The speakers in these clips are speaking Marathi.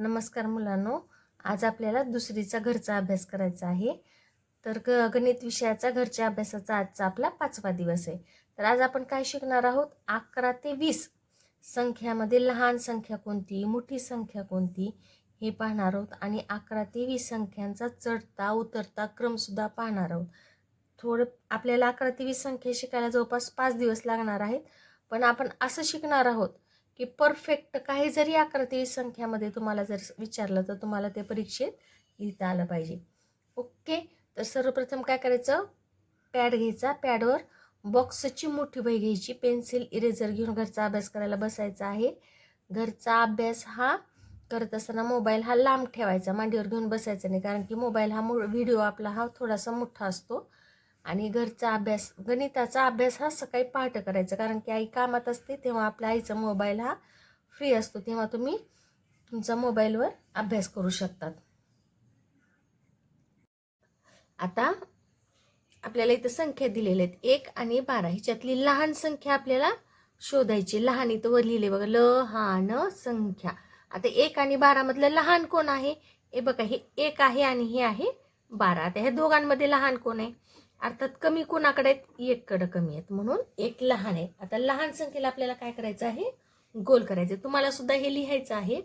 नमस्कार मुलांनो. आज आपल्याला दुसरीचा घरचा अभ्यास करायचा आहे. तर ग गणित विषयाचा घरच्या अभ्यासाचा आजचा आपला पाचवा दिवस आहे. तर आज आपण काय शिकणार आहोत? अकरा ते वीस. संख्यामध्ये लहान संख्या कोणती? मोठी संख्या कोणती? हे पाहणार आहोत. आणि अकरा ते वीस संख्यांचा चढता उतरता क्रमसुद्धा पाहणार आहोत. थोडं आपल्याला अकरा ते वीस संख्या शिकायला जवळपास पाच दिवस लागणार आहेत. पण आपण असं शिकणार आहोत की परफेक्ट काही जरी अकरा संख्यामध्ये तुम्हाला जर विचारलं तर तुम्हाला ते परीक्षेत लिहिता आलं पाहिजे. ओके तर सर्वप्रथम काय करायचं? पॅड घ्यायचा. पॅडवर बॉक्सची मोठी वही घ्यायची. पेन्सिल इरेझर घेऊन घरचा अभ्यास करायला बसायचा आहे. घरचा अभ्यास हा करत असताना मोबाईल हा लांब ठेवायचा. मांडीवर घेऊन बसायचा नाही. कारण की मोबाईल हा व्हिडिओ आपला हा थोडासा मोठा असतो. आणि घरचा अभ्यास गणिताचा अभ्यास हा सकाळी पहाटं करायचा. कारण की आई कामात असते तेव्हा आपल्या आईचा मोबाईल हा फ्री असतो. तेव्हा तुम्ही तुमचा मोबाईलवर अभ्यास करू शकतात. आता आपल्याला इथं संख्या दिलेल्या आहेत. एक आणि बारा. ह्याच्यातली लहान संख्या आपल्याला शोधायची लहान इथं वर लिहिले बघा. लहान संख्या. आता एक आणि बारामधलं लहान कोण आहे? हे बघा हे एक आहे आणि हे आहे बारा. आता ह्या दोघांमध्ये लहान कोण आहे? अर्थात कमी कोणाकडे आहेत? एककडं कमी आहेत. म्हणून एक लहान आहे. आता लहान संख्येला आपल्याला काय करायचं आहे? गोल करायचं तुम्हाला सुद्धा हे लिहायचं आहे.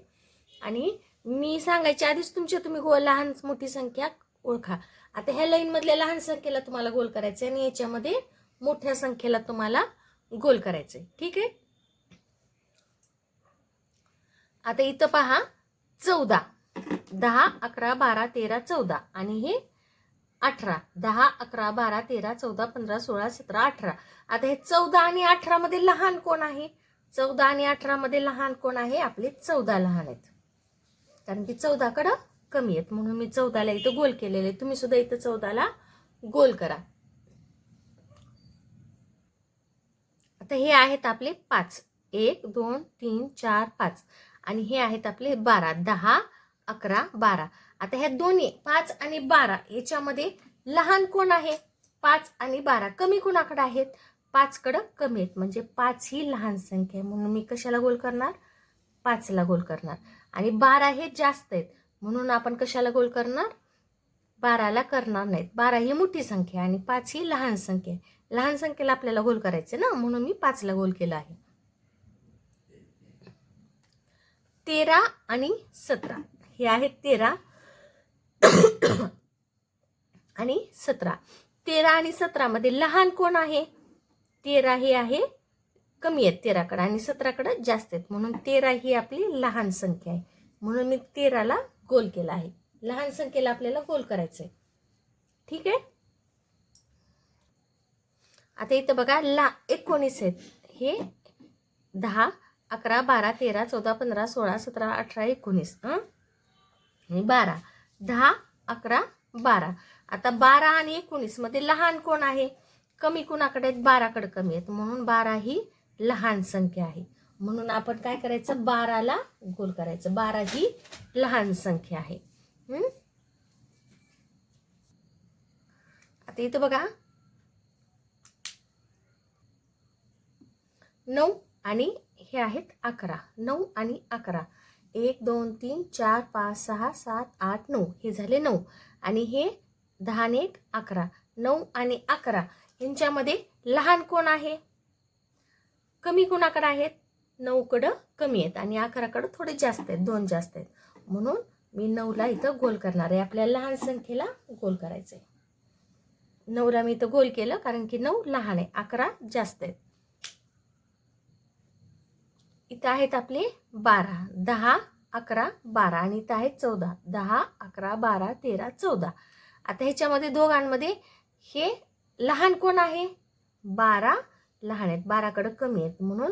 आणि मी सांगायच्या आधीच तुमच्या तुम्ही गो लहान मोठी संख्या ओळखा. आता ह्या लाईनमधल्या लहान संख्येला तुम्हाला गोल करायचं आहे आणि याच्यामध्ये मोठ्या संख्येला तुम्हाला गोल करायचं आहे ठीक आहे? आता इथं पहा चौदा. दहा अकरा बारा तेरा चौदा. आणि हे अठरा दहा अकरा बारा तेरा चौदा पंधरा सोळा सतरा अठरा. आता हे चौदा आणि अठरामध्ये लहान कोण आहे? चौदा आणि अठरामध्ये लहान कोण आहे? आपले चौदा लहान आहेत. कारण की चौदाकडं कमी आहेत. म्हणून मी चौदाला इथं गोल केलेले. तुम्ही सुद्धा इथं चौदाला गोल करा. आता हे आहेत आपले पाच. एक दोन तीन चार पाच. आणि हे आहेत आपले बारा. दहा अकरा बारा. आता ह्या दोन्ही पाच आणि बारा याच्यामध्ये लहान कोण आहे? पाच आणि बारा. कमी कोणाकडे आहेत? पाचकडं कमी आहेत. म्हणजे पाच ही लहान संख्या आहे. म्हणून मी कशाला गोल करणार? पाचला गोल करणार. आणि बारा हे जास्त आहेत. म्हणून आपण कशाला गोल करणार? बाराला करणार नाहीत. बारा ही मोठी संख्या आहे आणि पाच ही लहान संख्या आहे. लहान संख्येला आपल्याला गोल करायचं ना? म्हणून मी पाचला गोल केला आहे. तेरा आणि सतरा. हे आहेत तेरा. आणि सतरा. तेरा आणि सतरामध्ये लहान कोण आहे? तेरा हे आहे कमी आहेत तेराकडं आणि सतराकडं जास्त आहेत. म्हणून तेरा ही आपली लहान संख्या आहे. म्हणून मी तेराला गोल केला आहे. लहान संख्येला आपल्याला गोल करायचं आहे ठीक आहे? आता इथं बघा ला एकोणीस आहेत. हे दहा अकरा बारा तेरा चौदा पंधरा सोळा सतरा अठरा एकोणीस. हं? बारा. दहा अकरा बारा. आता बारा आणि एकोणीसमध्ये लहान कोण आहे? कमी कोणाकडे आहेत? बाराकडे कमी आहेत. म्हणून बारा ही लहान संख्या आहे. म्हणून आपण काय करायचं? बाराला गोल करायचं. बारा ही लहान संख्या आहे. आता इथं बघा. नऊ आणि हे आहेत अकरा. नऊ आणि अकरा. एक दोन तीन चार पाच सहा सात आठ नऊ. हे झाले नऊ. आणि हे दहा आणि एक अकरा. नऊ आणि अकरा. यांच्यामध्ये लहान कोण आहे? कमी कोणाकडे आहेत? नऊकडं कमी आहेत आणि अकराकडं थोडे जास्त आहेत दोन जास्त आहेत. म्हणून मी नऊला इथं गोल करणार आहे. आपल्या लहान संख्येला गोल करायचं आहे नऊला मी इथं गोल केलं कारण की नऊ लहान आहे अकरा जास्त आहेत. इथं आहेत आपले बारा. दहा अकरा बारा आणि इथं आहेत चौदा. दहा अकरा बारा तेरा चौदा. आता ह्याच्यामध्ये दोघांमध्ये हे लहान कोण आहे? बारा लहान आहेत. बाराकडं कमी आहेत म्हणून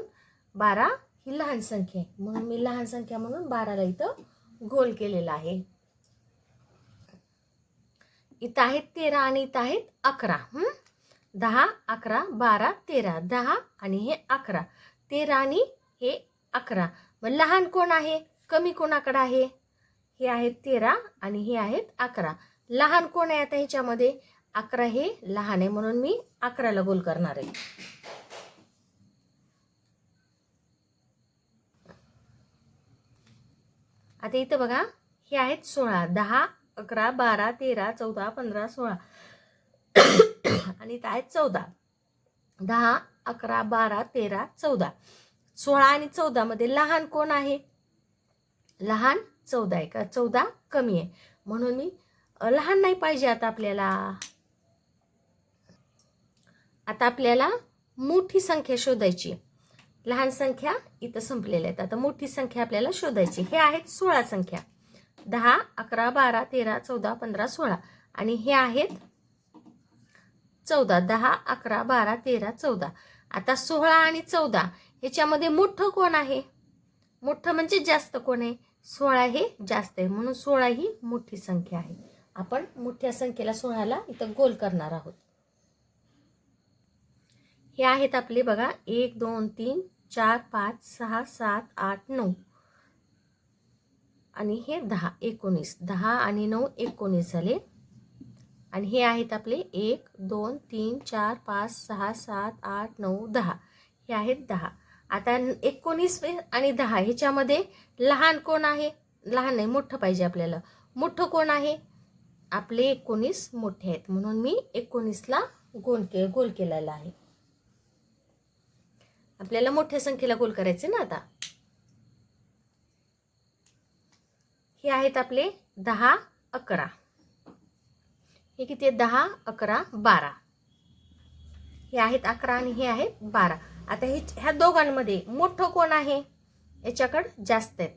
बारा ही लहान संख्या आहे. म्हणून मी लहान संख्या म्हणून बाराला इथं गोल केलेला आहे. इथं आहेत तेरा आणि इथं आहेत अकरा. हम्म दहा अकरा बारा तेरा. दहा आणि हे अकरा. तेरा आणि हे अकरा. मग लहान कोण आहे? कमी कोणाकडे आहे? हे आहेत तेरा आणि हे आहेत अकरा. लहान कोण आहे आता ह्याच्यामध्ये? अकरा हे लहान आहे म्हणून मी अकराला गोल करणार आहे. आता इथं बघा हे आहेत सोळा दहा अकरा बारा तेरा चौदा पंधरा सोळा. आणि इथं आहेत चौदा. दहा अकरा बारा तेरा चौदा. सोळा आणि चौदामध्ये लहान कोण आहे? लहान चौदा आहे का? चौदा कमी आहे. म्हणून मी लहान नाही पाहिजे आता आपल्याला. आता आपल्याला मोठी संख्या शोधायची. आहे. लहान संख्या इथं संपलेल्या आहेत. आता मोठी संख्या आपल्याला शोधायची. हे आहेत सोळा संख्या. दहा अकरा बारा तेरा चौदा पंधरा सोळा. आणि हे आहेत चौदा. दहा अकरा बारा तेरा चौदा. आता सोळा आणि चौदा ह्याच्यामध्ये मोठं कोण आहे? मोठं म्हणजे जास्त कोण आहे? सोळा हे जास्त आहे. म्हणून सोळा ही मोठी संख्या आहे. आपण मोठ्या संख्येला सोळाला इथं गोल करणार आहोत. हे आहेत आपले बघा एक दोन तीन चार पाच सहा सात आठ नऊ. आणि हे दहा एकोणीस. दहा आणि नऊ एकोणीस झाले. आणि हे आहेत आपले एक दोन तीन चार पाच सहा सात आठ नऊ दहा. हे आहेत दहा. आता एकोणीस आणि दहा ह्याच्यामध्ये लहान कोण आहे? लहान नाही मोठं पाहिजे आपल्याला. मोठं कोण आहे? आपले एकोणीस मोठे आहेत. म्हणून मी एकोणीसला गोल के गोल केलेला आहे. आपल्याला मोठ्या संख्येला गोल करायचे ना आता? हे आहेत आपले दहा अकरा. हे किती आहेत? दहा अकरा बारा. हे आहेत अकरा आणि हे आहेत बारा. आता हे ह्या दोघांमध्ये मोठं कोण आहे? याच्याकडं जास्त आहेत.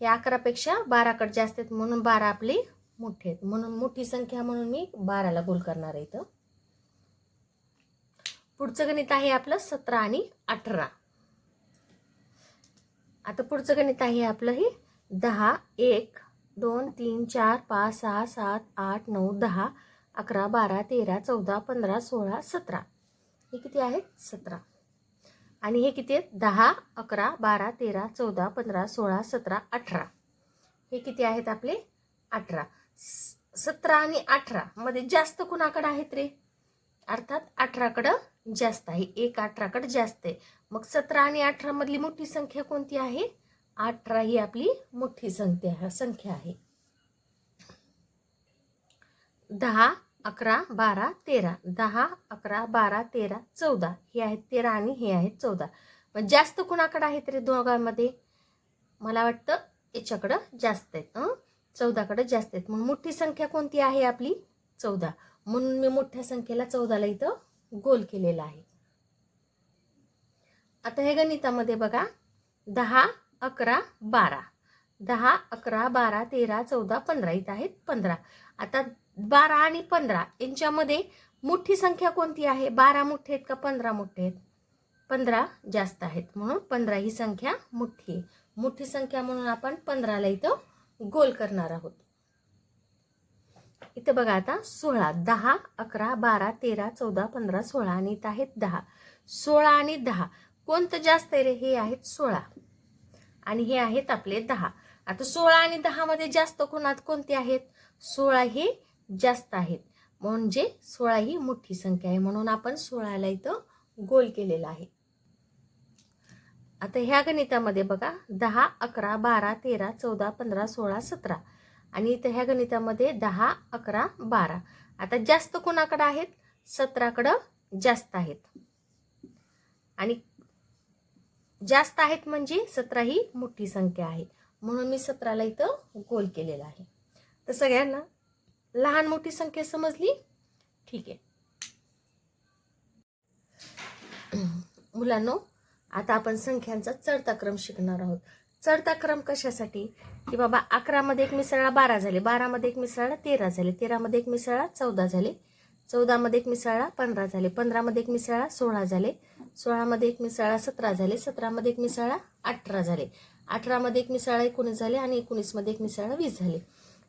या अकरापेक्षा बाराकडे जास्त आहेत. म्हणून बारा आपली मोठे आहेत. म्हणून मोठी संख्या म्हणून मी बाराला गोल करणार आहे इथं. पुढचं गणित आहे आपलं सतरा आणि अठरा. आता पुढचं गणित आहे आपलं हे दहा एक दोन तीन चार पाच सहा सात आठ नऊ दहा अकरा बारा तेरा चौदा पंधरा सोळा सतरा. हे किती आहेत? सतरा. आणि हे किती आहेत? दहा अकरा बारा तेरा चौदा पंधरा सोळा सतरा अठरा. हे किती आहेत आपले? अठरा. सतरा आणि अठरा मध्ये जास्त कुणाकडे आहेत रे? अर्थात अठराकडं जास्त आहे. एक अठराकडं जास्त आहे. मग सतरा आणि अठरा मधली मोठी संख्या कोणती आहे? अठरा ही आपली मोठी संख्या संख्या आहे. दहा अकरा बारा तेरा. दहा अकरा बारा तेरा चौदा. हे आहेत तेरा आणि हे आहेत चौदा. मग जास्त कुणाकडे आहेत रे दोघांमध्ये? मला वाटतं याच्याकडं जास्त आहेत हं? चौदाकडे जास्त आहेत. म्हणून मोठी संख्या कोणती आहे आपली? चौदा. म्हणून मी मोठ्या संख्येला चौदाला इथं गोल केलेला आहे. आता हे गणितामध्ये बघा. दहा अकरा बारा. दहा अकरा बारा तेरा चौदा पंधरा. इथं आहेत पंधरा. आता बारा आणि पंधरा यांच्यामध्ये मोठी संख्या कोणती आहे? बारा मोठे आहेत का पंधरा मोठे आहेत? पंधरा जास्त आहेत. म्हणून पंधरा ही संख्या मोठी आहे. मोठी संख्या म्हणून आपण पंधराला इथं गोल करणार आहोत. इथं बघा आता सोळा दहा अकरा बारा तेरा चौदा पंधरा सोळा आणि इथं आहेत दहा. सोळा आणि दहा. कोणतं जास्त आहे रे? हे आहेत सोळा. आणि हे आहेत आपले दहा. आता सोळा आणि दहामध्ये जास्त कोणात कोणते आहेत? सोळा हे जास्त आहेत. म्हणजे सोळा ही मोठी संख्या आहे. म्हणून आपण सोळाला इथं गोल केलेला आहे. आता ह्या गणितामध्ये बघा दहा अकरा बारा तेरा चौदा पंधरा सोळा सतरा. आणि इथं ह्या गणितामध्ये दहा अकरा बारा. आता जास्त कोणाकडं आहेत? सतराकडं जास्त आहेत. आणि जास्त आहेत म्हणजे सतरा ही मोठी संख्या आहे. म्हणून मी सतराला इथं गोल केलेला आहे. तर सगळ्यांना लहान मोठी संख्या समजली? ठीक आहे. मुलांनो आता आपण संख्यांचा चढता क्रम शिकणार आहोत. चढता क्रम कशासाठी? की बाबा अकरामध्ये एक मिसळला बारा झाले बारामध्ये एक मिसळला तेरा झाले तेरामध्ये एक मिसळला चौदा झाले चौदामध्ये एक मिसळला पंधरा झाले पंधरामध्ये एक मिसळला सोळा झाले सोळामध्ये एक मिसळला सतरा झाले सतरामध्ये एक मिसळला अठरा झाले अठरामध्ये एक मिसळला एकोणीस झाले आणि एकोणीसमध्ये एक मिसळला वीस झाले.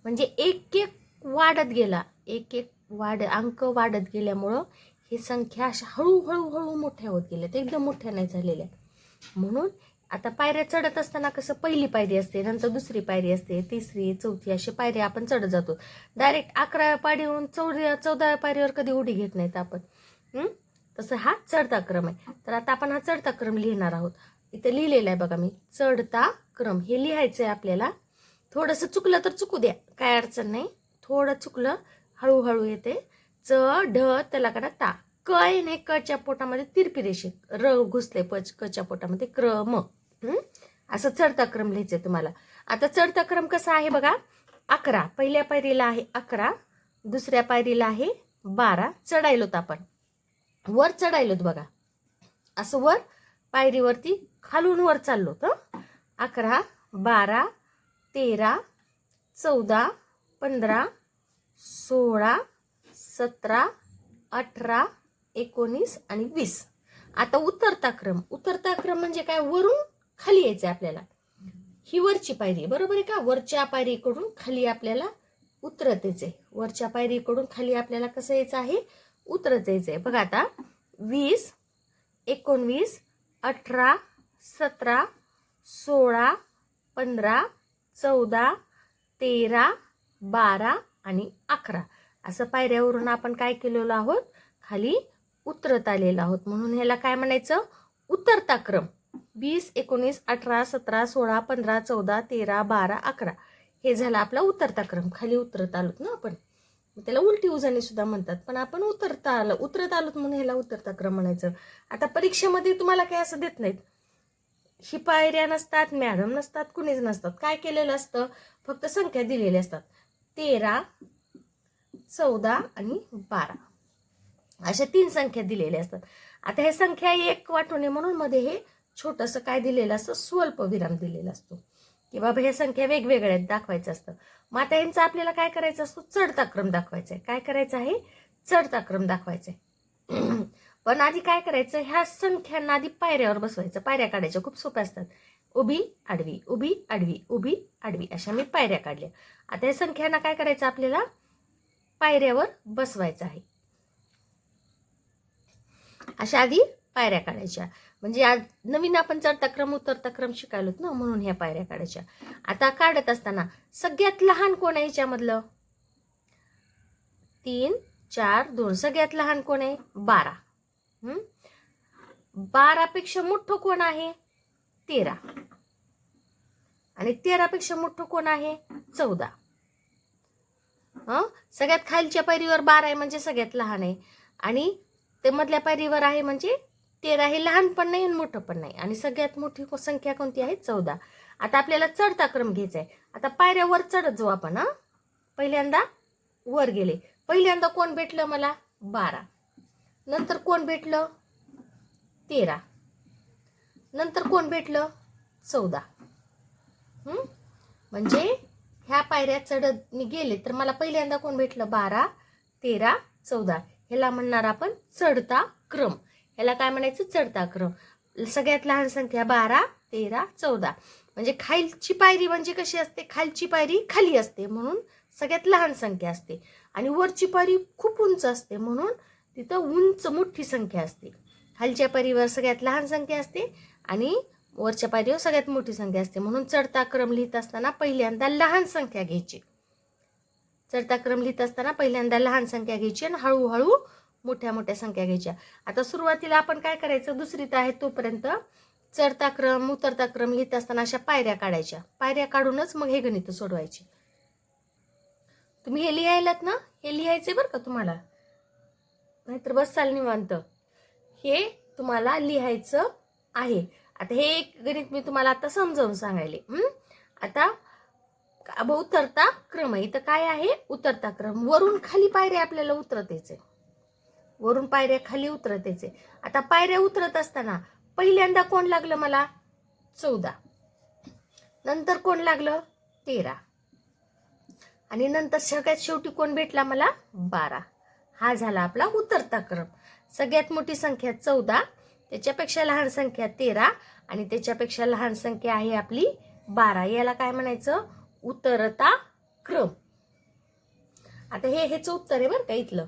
म्हणजे एक एक वाढत गेला एक एक वाढ अंक वाढत गेल्यामुळं ही संख्या अशा हळूहळू हळू मोठ्या होत गेल्या त्या एकदम मोठ्या नाही झालेल्या. म्हणून आता पायऱ्या चढत असताना कसं पहिली पायरी असते नंतर दुसरी पायरी असते तिसरी चौथी अशी पायऱ्या आपण चढत जातो. डायरेक्ट अकराव्या पायरीवरून चौदा चौदाव्या पायरीवर कधी उडी घेत नाहीत आपण. तसं हा चढता क्रम आहे. तर आता आपण हा चढता क्रम लिहिणार आहोत. इथे लिहिलेला आहे बघा मी चढता क्रम. हे लिहायचं आहे आपल्याला. थोडंसं चुकलं तर चुकू द्या. काय अडचण नाही. थोडं चुकलं हळूहळू येते. च ढ त्याला करा ता. क येणे कच्या पोटामध्ये तिरपी रेषे. र घुसले पच कच्या पोटामध्ये क्रम. असं चढता क्रम लिहायचं तुम्हाला. आता चढता क्रम कसा आहे बघा? अकरा. पहिल्या पायरीला आहे अकरा. दुसऱ्या पायरीला आहे बारा. चढायलोत आपण. वर चढायलोत बघा. असं वर पायरीवरती खालून वर चाललो तर अकरा बारा तेरा चौदा पंधरा सोळा सतरा अठरा एकोणीस आणि वीस. आता उतरता क्रम. उतरता क्रम म्हणजे काय? वरून खाली यायचं आहे आपल्याला. ही वरची पायरी आहे, बरोबर आहे का? वरच्या पायरीकडून खाली आपल्याला उतरत यायचंय. वरच्या पायरीकडून खाली आपल्याला कसं यायचं आहे? उतरत यायचंय. बघा आता. वीस एकोणवीस अठरा सतरा सोळा पंधरा चौदा तेरा बारा आणि अकरा. असं पायऱ्यावरून आपण काय केलेलो आहोत? खाली उतरत आलेलो आहोत. म्हणून ह्याला काय म्हणायचं? उतरता क्रम. वीस एकोणीस अठरा सतरा सोळा पंधरा चौदा तेरा बारा अकरा. हे झालं आपला उतरता क्रम. खाली उतरत आलोत ना आपण. त्याला उलटी उजाणी सुद्धा म्हणतात. पण आपण उतरता आलं उतरत आलोत म्हणून ह्याला उतरता क्रम म्हणायचं. आता परीक्षेमध्ये तुम्हाला काय असं देत नाहीत. ही पायऱ्या नसतात मॅडम नसतात कुणीच नसतात. काय केलेलं असतं? फक्त संख्या दिलेल्या असतात. तेरा चौदा आणि बारा. अशा तीन संख्या दिलेल्या असतात. आता हे संख्या एक वाटू नये म्हणून मध्ये हे छोटंसं काय दिलेलं असतं? स्वल्प विराम दिलेला असतो. की बाबा हे संख्या वेगवेगळ्या आहेत दाखवायचं असतं. मग आता यांचा आपल्याला काय करायचं असतो? चढता क्रम दाखवायचा आहे काय करायचं आहे? चढता क्रम दाखवायचा आहे पण आधी काय करायचं? ह्या संख्यांना आधी पायऱ्यावर बसवायचं. पायऱ्या काढायच्या. खूप सोप्या असतात. उभी आडवी. उभी आडवी. उभी आडवी. अशा मी पायऱ्या काढल्या. आता या संख्यांना काय करायचं आपल्याला? पायऱ्यावर बसवायचं आहे. अशा आधी पायऱ्या काढायच्या. म्हणजे आज नवीन आपण चढता क्रम उतरता क्रम शिकायलोत ना म्हणून ह्या पायऱ्या काढायच्या. आता काढत असताना सगळ्यात लहान कोण आहे ह्याच्यामधलं? तीन चार दोन. सगळ्यात लहान कोण आहे? बारा. बारापेक्षा मोठं कोण आहे? तेरा. आणि तेरापेक्षा मोठं कोण आहे? चौदा. हं? सगळ्यात खालच्या पायरीवर बारा आहे म्हणजे सगळ्यात लहान आहे. आणि ते मधल्या पायरीवर आहे म्हणजे तेरा. हे लहान पण नाही आणि मोठं पण नाही. आणि सगळ्यात मोठी संख्या कोणती आहे? चौदा. आता आपल्याला चढता क्रम घ्यायचा आहे. आता पायऱ्यावर चढत जाऊ आपण हां? पहिल्यांदा वर गेले. पहिल्यांदा कोण भेटलं मला? बारा. नंतर कोण भेटलं? तेरा. नंतर कोण भेटलं? चौदा. म्हणजे ह्या पायऱ्या चढत मी गेले तर मला पहिल्यांदा कोण भेटलं? बारा तेरा चौदा. ह्याला म्हणणार आपण चढता क्रम. ह्याला काय म्हणायचं? चढता क्रम. सगळ्यात लहान संख्या बारा तेरा चौदा. म्हणजे खालची पायरी म्हणजे कशी असते? खालची पायरी खाली असते म्हणून सगळ्यात लहान संख्या असते. आणि वरची पायरी खूप उंच असते म्हणून तिथं उंच मोठी संख्या असते. खालच्या पायरीवर सगळ्यात लहान संख्या असते आणि वरच्या पायरीवर सगळ्यात मोठी संख्या असते. म्हणून चढता क्रम लिहित असताना पहिल्यांदा लहान संख्या घ्यायची. चढता क्रम लिहित असताना पहिल्यांदा लहान संख्या घ्यायची आणि हळूहळू मोठ्या मोठ्या संख्या घ्यायच्या. आता सुरुवातीला आपण काय करायचं? दुसरीत आहे तोपर्यंत चढता क्रम उतरता क्रम लिहित असताना अशा पायऱ्या काढायच्या. पायऱ्या काढूनच मग हे गणित सोडवायचे. तुम्ही हे लिहायलात ना? हे लिहायचे बरं का तुम्हाला? नाहीतर बस चाल निवांत. हे तुम्हाला लिहायचं आहे. आता हे एक गणित मी तुम्हाला आता समजावून सांगायले. आता अब उतरता क्रम. आहे इथं काय आहे? उतरता क्रम. वरून खाली पायऱ्या आपल्याला उतरतेचे. वरून पायऱ्या खाली उतरतेचे. आता पायऱ्या उतरत असताना पहिल्यांदा कोण लागलं मला? चौदा. नंतर कोण लागलं? तेरा. आणि नंतर सगळ्यात शेवटी कोण भेटला मला? बारा. हा झाला आपला उतरता क्रम. सगळ्यात मोठी संख्या चौदा. त्याच्यापेक्षा लहान संख्या तेरा आणि त्याच्यापेक्षा लहान संख्या आहे आपली बारा. याला काय म्हणायचं? उतरता क्रम. आता हे ह्याचं उत्तर आहे बरं का इथलं.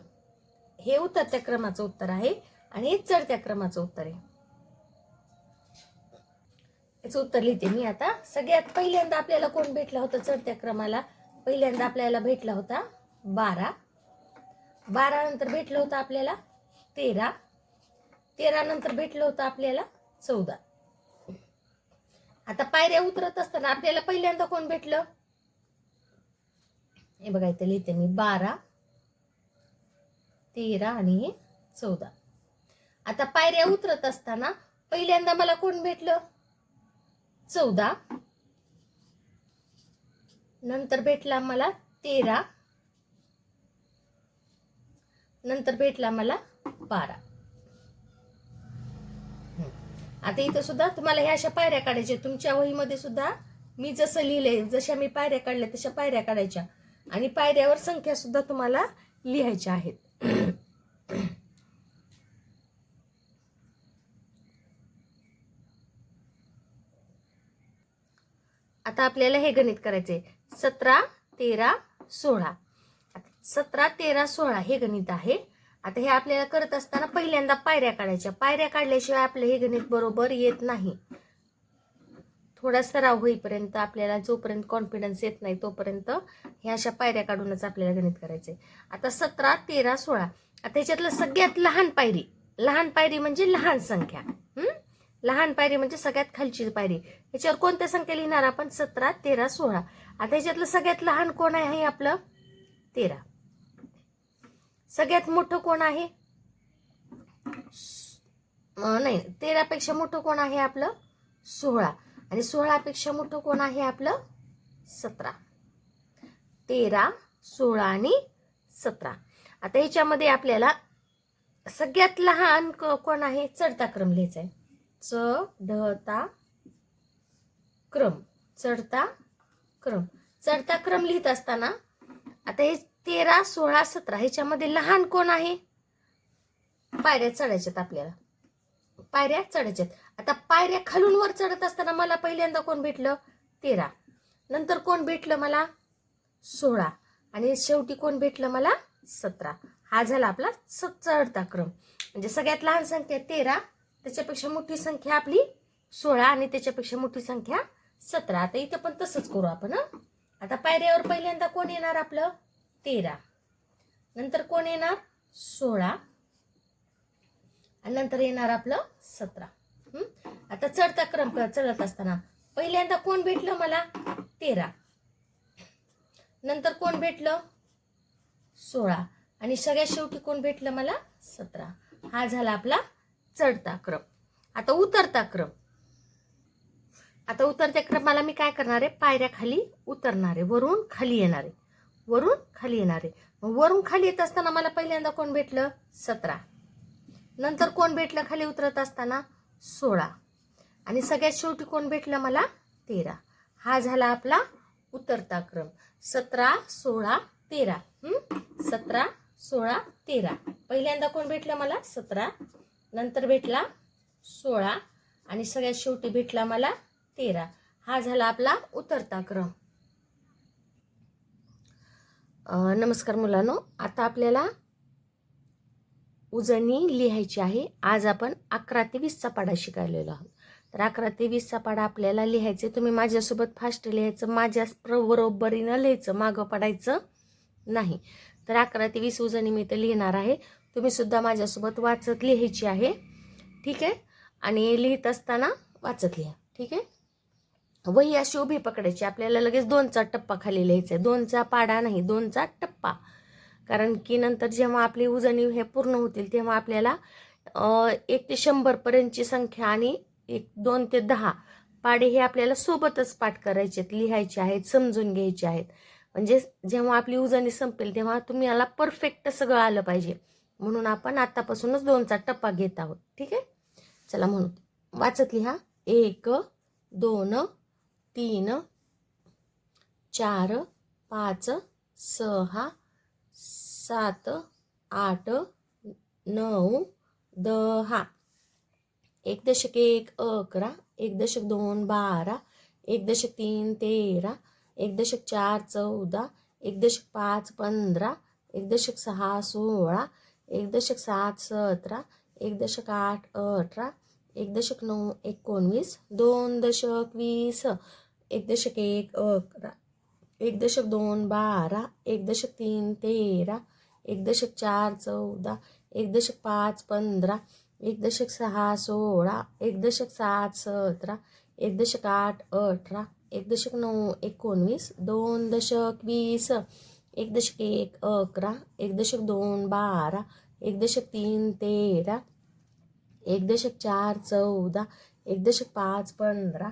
हे उतरत्या क्रमाचं उत्तर आहे आणि हे चढत्या क्रमाचं उत्तर आहे. याचं उत्तर लिहिते मी आता. सगळ्यात पहिल्यांदा आपल्याला कोण भेटला होता चढत्या क्रमाला? पहिल्यांदा आपल्याला भेटला होता बारा. बारा नंतर भेटलं होतं आपल्याला तेरा. तेरा नंतर भेटलं होतं आपल्याला चौदा. आता पायऱ्या उतरत असताना आपल्याला पहिल्यांदा कोण भेटलं? हे बघा इथे लिहिते मी बारा तेरा आणि चौदा. आता पायऱ्या उतरत असताना पहिल्यांदा मला कोण भेटलं? चौदा. नंतर भेटला मला तेरा. नंतर भेटला मला बारा. आता इथं सुद्धा तुम्हाला ह्या अशा पायऱ्या काढायच्या. तुमच्या वहीमध्ये सुद्धा मी जसं लिहिलंय जशा मी पायऱ्या काढल्या तशा पायऱ्या काढायच्या. आणि पायऱ्यावर संख्या सुद्धा तुम्हाला लिहायच्या आहेत. आता आपल्याला हे गणित करायचे सतरा तेरा सोळा. सतरा तेरा सोळा हे गणित आहे. आता हे आपल्याला करत असताना पहिल्यांदा पायऱ्या काढायच्या. पायऱ्या काढल्याशिवाय आपलं हे गणित बरोबर येत नाही. थोडा सराव होईपर्यंत आपल्याला जोपर्यंत कॉन्फिडन्स येत नाही तोपर्यंत हे अशा पायऱ्या काढूनच आपल्याला गणित करायचे आता सतरा तेरा सोळा. आता ह्याच्यातलं सगळ्यात लहान पायरी. लहान पायरी म्हणजे लहान संख्या. लहान पायरी म्हणजे सगळ्यात खालची पायरी. ह्याच्यावर कोणत्या संख्या लिहिणार आपण? सतरा तेरा सोळा. आता ह्याच्यातलं सगळ्यात लहान कोण आहे आपलं? तेरा. सगळ्यात मोठं कोण आहे? नाही तेरापेक्षा मोठं कोण आहे आपलं? सोळा. आणि सोळापेक्षा मोठं कोण आहे आपलं? सतरा. तेरा सोळा आणि सतरा. आता ह्याच्यामध्ये आपल्याला सगळ्यात लहान क- कोण आहे? चढता क्रम लिहायचा आहे. चढता क्रम चढता क्रम चढता क्रम लिहित असताना आता हे तेरा सोळा सतरा ह्याच्यामध्ये लहान कोण आहे? पायऱ्या चढायच्यात आपल्याला. पायऱ्या चढायच्यात. आता पायऱ्या खालून वर चढत असताना मला पहिल्यांदा कोण भेटलं? तेरा. नंतर कोण भेटलं मला? सोळा. आणि शेवटी कोण भेटलं मला? सतरा. हा झाला आपला स- चढता क्रम. म्हणजे सगळ्यात लहान संख्या तेरा त्याच्यापेक्षा मोठी संख्या आपली सोळा आणि त्याच्यापेक्षा मोठी संख्या सतरा. आता इथं पण तसंच करू आपण आता पायऱ्यावर पहिल्यांदा कोण येणार आपलं? तेरा. नंतर कोण येणार? सोळा. आणि नंतर येणार आपलं सतरा. आता चढता क्रम चढत असताना पहिल्यांदा कोण भेटलं मला? तेरा. नंतर कोण भेटलं? सोळा. आणि सगळ्यात शेवटी कोण भेटलं मला? सतरा. हा झाला आपला चढता क्रम. आता उतरता क्रम. आता उतरत्या क्रमाला मी काय करणार आहे? पायऱ्या खाली उतरणार आहे. वरून खाली येणार आहे. वरून खाली येणार. आहे मग वरून खाली येत असताना मला पहिल्यांदा कोण भेटलं? सतरा. नंतर कोण भेटलं खाली उतरत असताना? सोळा. आणि सगळ्यात शेवटी कोण भेटलं मला? तेरा. हा झाला आपला उतरता क्रम. सतरा सोळा तेरा. सतरा सोळा तेरा. पहिल्यांदा कोण भेटलं मला? सतरा. नंतर भेटला सोळा. आणि सगळ्यात शेवटी भेटला मला तेरा. हा झाला आपला उतरता क्रम. नमस्कार मुलांनो. आता आपल्याला उजळणी लिहायची आहे. आज आपण अकरा ते वीसचा पाडा शिकायलेलो आहोत. तर अकरा ते वीसचा पाडा आपल्याला लिहायचे तुम्ही माझ्यासोबत फास्ट लिहायचं माझ्या बरोबरीनं लिहायचं मागं पडायचं नाही. तर अकरा ते वीस उजळणी मी इथं लिहिणार आहे. तुम्ही सुद्धा माझ्यासोबत वाचत लिहायची आहे. ठीक आहे? आणि लिहित असताना वाचत लिहा. ठीक आहे? वही अशी उभी पकडायची. आपल्याला लगेच दोनचा टप्पा खाली लिहायचा आहे दोनचा पाडा नाही दोनचा टप्पा. कारण की नंतर जेव्हा आपली उजणी हे पूर्ण होतील तेव्हा आपल्याला एक ते शंभरपर्यंतची संख्या आणि एक दोन ते दहा पाडे हे आपल्याला सोबतच पाठ करायचे आहेत लिहायचे आहेत समजून घ्यायचे आहेत. म्हणजे जेव्हा आपली उजणी संपेल तेव्हा तुम्ही याला परफेक्ट सगळं आलं पाहिजे. म्हणून आपण आतापासूनच दोनचा टप्पा घेत आहोत. ठीक आहे? चला म्हणून. वाचत लिहा. एक दोन तीन चार पाच सहा सात आठ नऊ दहा. एक दशक एक अकरा. एक दशक दोन बारा. एक दशक तीन तेरा. एक दशक चार चौदा. एक दशक पाच पंधरा. एक दशक सहा सोळा. एक दशक सात सतरा. एक दशक आठ अठरा. एक दशक नऊ एकोणवीस. दोन दशक वीस. एक दशक एक अकरा एक दशक दोन बारा एक दशक तीन तेरा एक दशक चार चौदा एक दशक पाच पंधरा एक दशक सहा सोळा एक दशक सात सतरा एक दशक आठ अठरा एक दशक नऊ एकोणवीस दोन दशक वीस एक दशक एक अकरा एक दशक दोन बारा एक दशक तीन तेरा एक दशक चार चौदा एक दशक पाच पंधरा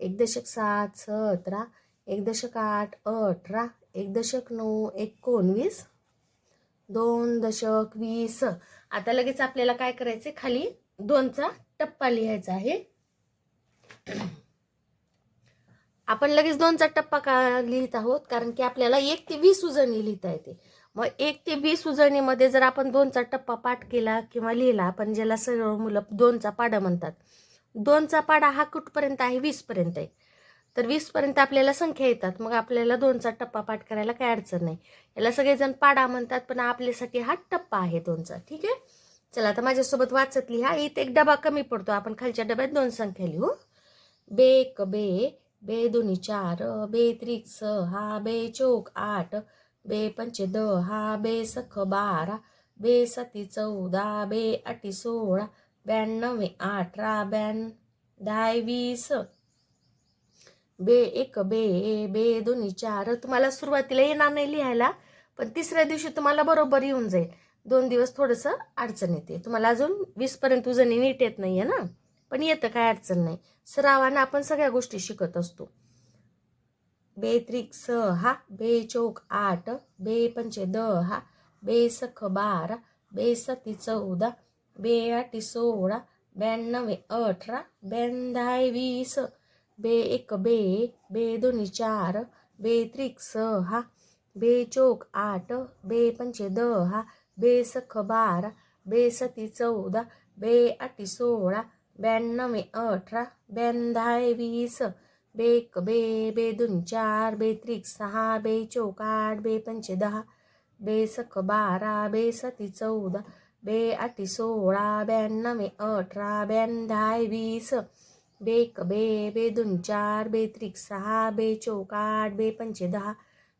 एक दशक सात सतरा एक दशक आठ अठरा एक दशक नऊ एकोणवीस दोन दशक वीस. आता लगेच आपल्याला काय करायचे खाली दोनचा टप्पा लिहायचा आहे. आपण लगेच दोनचा टप्पा का लिहित आहोत? कारण की आपल्याला एक ते वीस उजळणी लिहिता येते. मग एक ते वीस उजळणीमध्ये जर आपण दोनचा टप्पा पाठ केला किंवा लिहिला आपण ज्याला सर्व मुलं दोनचा पाडा म्हणतात दोनचा पाडा हा कुठपर्यंत आहे? वीसपर्यंत आहे. तर वीसपर्यंत आपल्याला संख्या येतात. मग आपल्याला दोनचा टप्पा पाठ करायला काय अडचण नाही. याला सगळेजण पाडा म्हणतात पण आपल्यासाठी हा टप्पा आहे दोनचा. ठीक आहे? चला आता माझ्यासोबत वाचत लिहा. इथे एक डबा कमी पडतो. आपण खालच्या डब्यात दोन संख्या लिहू. बे एक बे. बे दोन्ही चार. बे त्रिक हा बे चौक आठ. बे पंचे दहा बे सख बारा. बे सती चौदा. बे अटी सोळा. ब्याण्णव अठरा ब्याण्ण दहा वीस. बे एक बे बे दोन्ही चार. तुम्हाला सुरुवातीला येणार नाही लिहायला पण तिसऱ्या दिवशी तुम्हाला बरोबर येऊन जाईल. दोन दिवस थोडंसं अडचण येते. तुम्हाला अजून वीसपर्यंत उजणी नीट येत नाही आहे ना? पण येतं काय अडचण नाही. सरावानं आपण सगळ्या गोष्टी शिकत असतो. बे त्रिक सहा बे चौक आठ. बे पंचे दहा बे सख बारा. बे सती चौदा. बे आठी सोळा ब्याण्णवे अठरा ब्याण्णव वीस बे एक बे बे दोन्ही चार बे त्रिक सहा बे चौक आठ बे पंचे दहा बे सख बारा बे सती चौदा बे आठी सोळा ब्याण्णवे अठरा ब्याण्णव वीस बे एक बे बे दोन चार बे त्रिक सहा बे चौक आठ बे पंचे दहा बे सख बारा बे सती चौदा बे आठी सोळा ब्याण्णवे अठरा ब्याण्णव वीस. बे बे बे दोन चार बे त्रिक सहा बे चौक आठ बे पंचे दहा.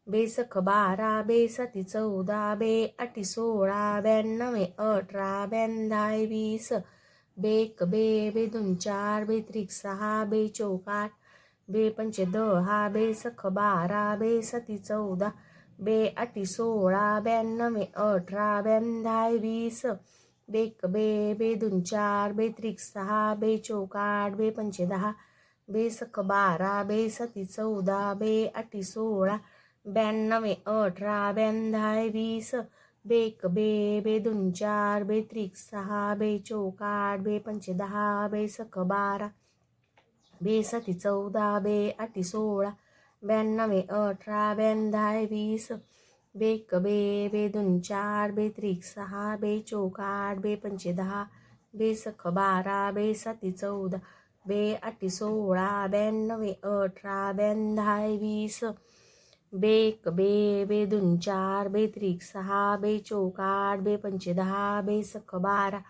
बे सख बारा बे सती चौदा. बे आठी सोळा ब्याण्णवे अठरा ब्याण्णव वीस. बेक बे बे दोन चार बे त्रिक सहा बे चौक आठ. बे पंचे दहा बे सख बारा बे सती चौदा. बे अटी सोळा ब्याण्णवे अठरा ब्याण्णव वीस. बे बे बे दोन चार बे त्रिक सहा बे चौक आठ बे पंचे दहा. बे सख बारा बे सती चौदा बे अटी सोळा. ब्याण्णवे अठरा ब्याण्णव वीस. बे बे बे दोन चार बे त्रिक सहा बे चौक आठ बे पंचे दहा बे सख बारा. बे सती चौदा बे अटी सोळा. ब्याण्णवे अठरा ब्याण्णव वीस बे एक बे बे दोन चार बे त्रिक सहा बे चौक आठ बे पंचे दहा बे सख बारा बे सती चौदा बे आठी सोळा ब्याण्णवे अठरा ब्याण्णव वीस बे एक बे बे दोन चार बे त्रिक सहा बे चौक आठ बे पंचे दहा बे सख बारा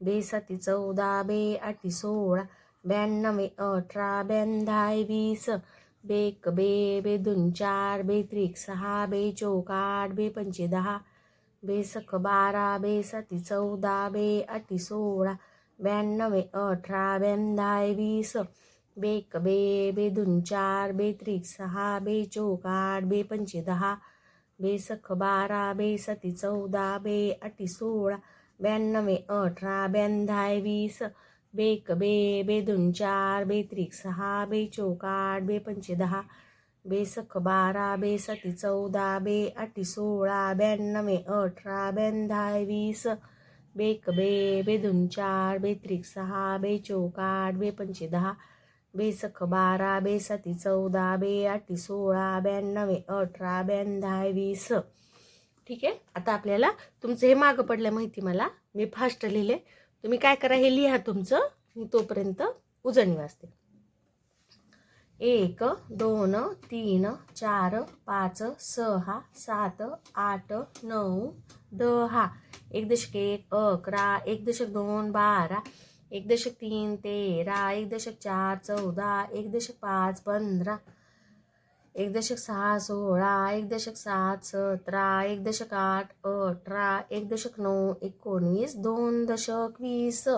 बे सती चौदा बे आठी सोळा ब्याण्णवे अठरा ब्याण्णव वीस बे एक बे बे दोन चार बे त्रिक सहा बे चौक आठ बे पंचे दहा बे सख बारा बे सती चौदा बे अटी सोळा ब्याण्णवे अठरा ब्याण्णव वीस बे एक बे बे दोन चार बे त्रिक सहा बे चौक आठ बे पंचे दहा बे सख बारा बे सती चौदा बे अटी सोळा ब्याण्णवे अठरा ब्याण्णव वीस बे एक बे बे दोन चार बे त्रिक सहा बे चौकाट आठ बे पंचे दहा बे सख बारा बे सती चौदा बे आठी सोळा ब्याण्णवे अठरा ब्याण्णव वीस बे एक बे बे दोन चार बे त्रिक सहा बे चौक आठ बे पंचे दहा बे सख बारा बे सती चौदा बे आठी सोळा ब्याण्णवे अठरा ब्याण्णव वीस. ठीक आहे? आता आपल्याला तुमचं हे मागं पडलं माहिती मला. मी फास्ट लिहिले. तुम्ही काय करा हे लिहा तुमचं. मी तोपर्यंत उजळणी वाजते. एक दोन तीन चार पाच सहा सात आठ नऊ दहा. एक दशक एक अकरा. एक दशक दोन बारा. एक दशक तीन तेरा. एक दशक चार चौदा. एक दशक पाच पंधरा. एक दशक सहा सोळा एक दशक सात सतरा एक दशक आठ अठरा एक दशक नऊ एकोणीस दोन दशक वीस.